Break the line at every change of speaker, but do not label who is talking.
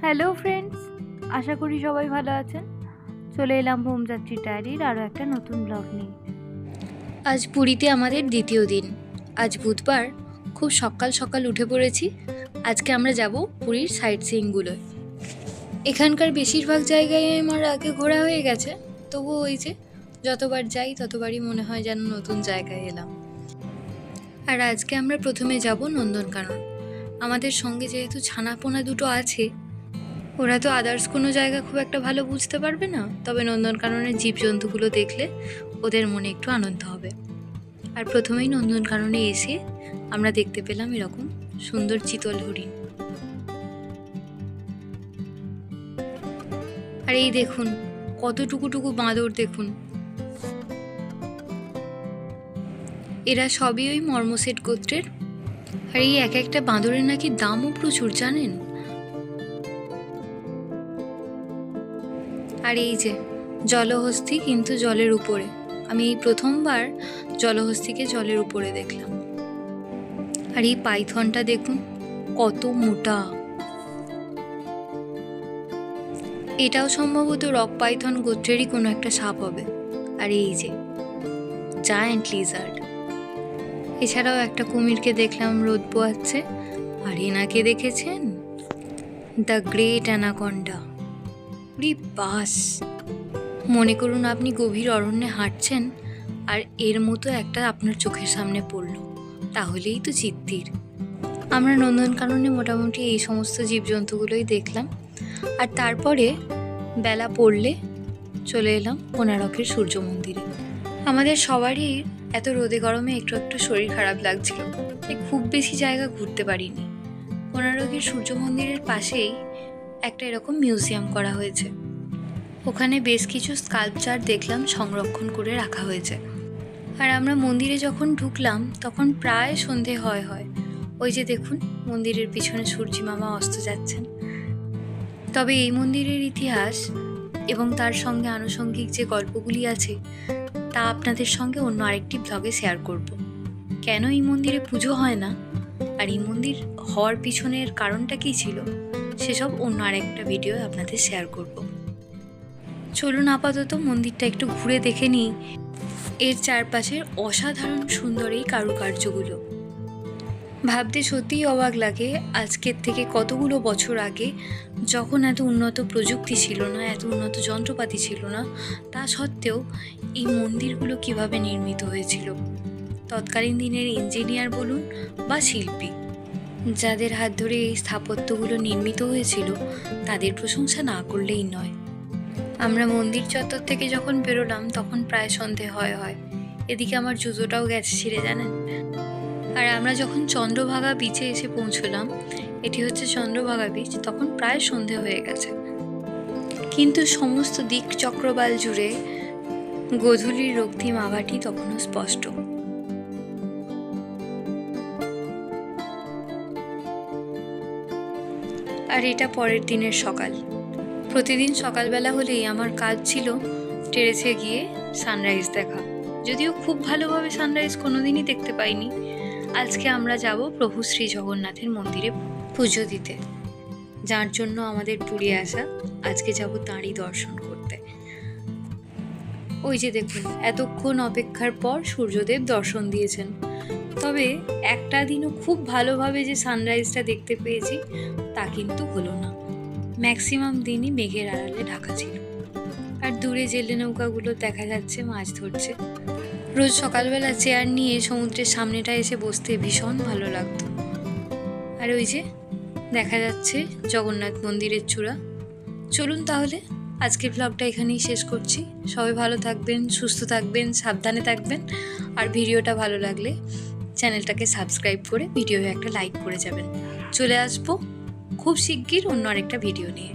Hello friends আশা করি সবাই ভালো আছেন। চলে এলাম বোমযাত্রী ডায়েরির আরও একটা নতুন ব্লগ নিয়ে।
আজ পুরীতে আমাদের দ্বিতীয় দিন। আজ বুধবার। খুব সকাল সকাল উঠে পড়েছি। আজকে আমরা যাব পুরীর সাইট সিইংগুলোয় এখানকার বেশিরভাগ জায়গায় আমার আগে ঘোরা হয়ে গেছে। তবুও ওই যে যতবার যাই, ততবারই মনে হয় যেন নতুন জায়গায় এলাম। আর আজকে আমরা প্রথমে যাব নন্দনকানন। আমাদের সঙ্গে যেহেতু ছানাপোনা দুটো আছে ওরা তো আদার্স কোনো জায়গা খুব একটা ভালো বুঝতে পারবে না। তবে নন্দনকাননের জীবজন্তুগুলো দেখলে ওদের মনে একটু আনন্দ হবে। আর প্রথমেই নন্দনকাননে এসে আমরা দেখতে পেলাম এরকম সুন্দর চিতল হরিণ। আর এই দেখুন, কতটুকুটুকু বাঁদর দেখুন। এরা সবই ওই মর্মসেট গোত্রের। আর এই এক একটা বাঁদরের নাকি দামও প্রচুর, জানেন? আর এই যে, জলহস্তি কিন্তু জলের উপরে। আমি এই প্রথমবার জলহস্তিকে জলের উপরে দেখলাম। আর এই পাইথনটা দেখুন, কত মোটা। এটাও সম্ভবত রক পাইথন গোত্রেরই কোনো একটা সাপ হবে। আর এই যে জায়ান্ট লিজার্ড এছাড়াও একটা কুমিরকে দেখলাম রোদ পোয়াচ্ছে আর এনাকে দেখেছেন? দ্য গ্রেট অ্যানাকন্ডা উরি বাস। মনে করুন আপনি গভীর অরণ্যে হাঁটছেন আর এর মতো একটা আপনার চোখের সামনে পড়ল। তাহলেই তো চিত্তির আমরা নন্দনকাননে মোটামুটি এই সমস্ত জীবজন্তুগুলোই দেখলাম। আর তারপরে বেলা পড়লে চলে এলাম কোনারকের সূর্য মন্দিরে। আমাদের সবারই এত রোদে গরমে একটু একটু শরীর খারাপ লাগছিল। খুব বেশি জায়গা ঘুরতে পারিনি। কোনারকের সূর্য মন্দিরের পাশেই একটা এরকম মিউজিয়াম করা হয়েছে। ওখানে বেশ কিছু স্কাল্পচার দেখলাম সংরক্ষণ করে রাখা হয়েছে। আর আমরা মন্দিরে যখন ঢুকলাম, তখন প্রায় সন্ধে হয় হয়। ওই যে দেখুন, মন্দিরের পিছনে সূর্যি মামা অস্ত যাচ্ছেন। তবে এই মন্দিরের ইতিহাস এবং তার সঙ্গে আনুষঙ্গিক যে গল্পগুলি আছে, তা আপনাদের সঙ্গে অন্য আরেকটি ব্লগে শেয়ার করব। কেন এই মন্দিরে পুজো হয় না? আর এই মন্দির হওয়ার পিছনের কারণটা কী ছিল? সেসব অন্য আরেকটা ভিডিও আপনাদের শেয়ার করব। চলুন আপাতত মন্দিরটা একটু ঘুরে দেখে নিই। এর চারপাশের অসাধারণ সুন্দর এই কারুকার্যগুলো। ভাবতে সত্যিই অবাক লাগে আজকের থেকে কতগুলো বছর আগে যখন এত উন্নত প্রযুক্তি ছিল না, এত উন্নত যন্ত্রপাতি ছিল না, তা সত্ত্বেও এই মন্দিরগুলো কীভাবে নির্মিত হয়েছিল? তৎকালীন দিনের ইঞ্জিনিয়ার বলুন বা শিল্পী। যাদের হাত ধরে এই স্থাপত্যগুলো নির্মিত হয়েছিল, তাদের প্রশংসা না করলেই নয়। আমরা মন্দির চত্বর থেকে যখন বেরোলাম, তখন প্রায় সন্ধে হয় হয়। এদিকে আমার জুতোটাও গেছে ছিঁড়ে, জানেন? আর আমরা যখন চন্দ্রভাগা বিচে এসে পৌঁছলাম, এটি হচ্ছে চন্দ্রভাগা বিচ তখন প্রায় সন্ধে হয়ে গেছে। কিন্তু সমস্ত দিক চক্রবাল জুড়ে গোধূলির রক্তিম আভাটি তখনও স্পষ্ট। আর এটা পরের দিনের সকাল। প্রতিদিন সকালবেলা হলেই আমার কাজ ছিল টেরেসে গিয়ে সানরাইজ দেখা। যদিও খুব ভালোভাবে সানরাইজ কোনোদিনই দেখতে পাইনি। আজকে আমরা যাব প্রভু শ্রী জগন্নাথের মন্দিরে পুজো দিতে। যার জন্য আমাদের পুরী আসা, আজকে যাব তাঁরই দর্শন করতে। ওই যে দেখুন, এতক্ষণ অপেক্ষার পর সূর্যদেব দর্শন দিয়েছেন। তবে একটা দিনও খুব ভালোভাবে যে সানরাইজটা দেখতে পেয়েছি, তা কিন্তু হলো না। ম্যাক্সিমাম দিনই মেঘের আড়ালে ঢাকা ছিল। আর দূরে জেলে নৌকাগুলো দেখা যাচ্ছে, মাছ ধরছে। রোজ সকালবেলা চেয়ার নিয়ে সমুদ্রের সামনেটা এসে বসতে ভীষণ ভালো লাগতো। আর ওই যে, দেখা যাচ্ছে জগন্নাথ মন্দিরের চূড়া। চলুন তাহলে, আজকের ব্লগটা এখানেই শেষ করছি। সবাই ভালো থাকবেন, সুস্থ থাকবেন, সাবধানে থাকবেন। আর ভিডিওটা ভালো লাগলে চ্যানেলটাকে সাবস্ক্রাইব করে ভিডিও একটা লাইক করে যাবেন। চলে আসব খুব শিগগির অন্য আরেকটা ভিডিও নিয়ে।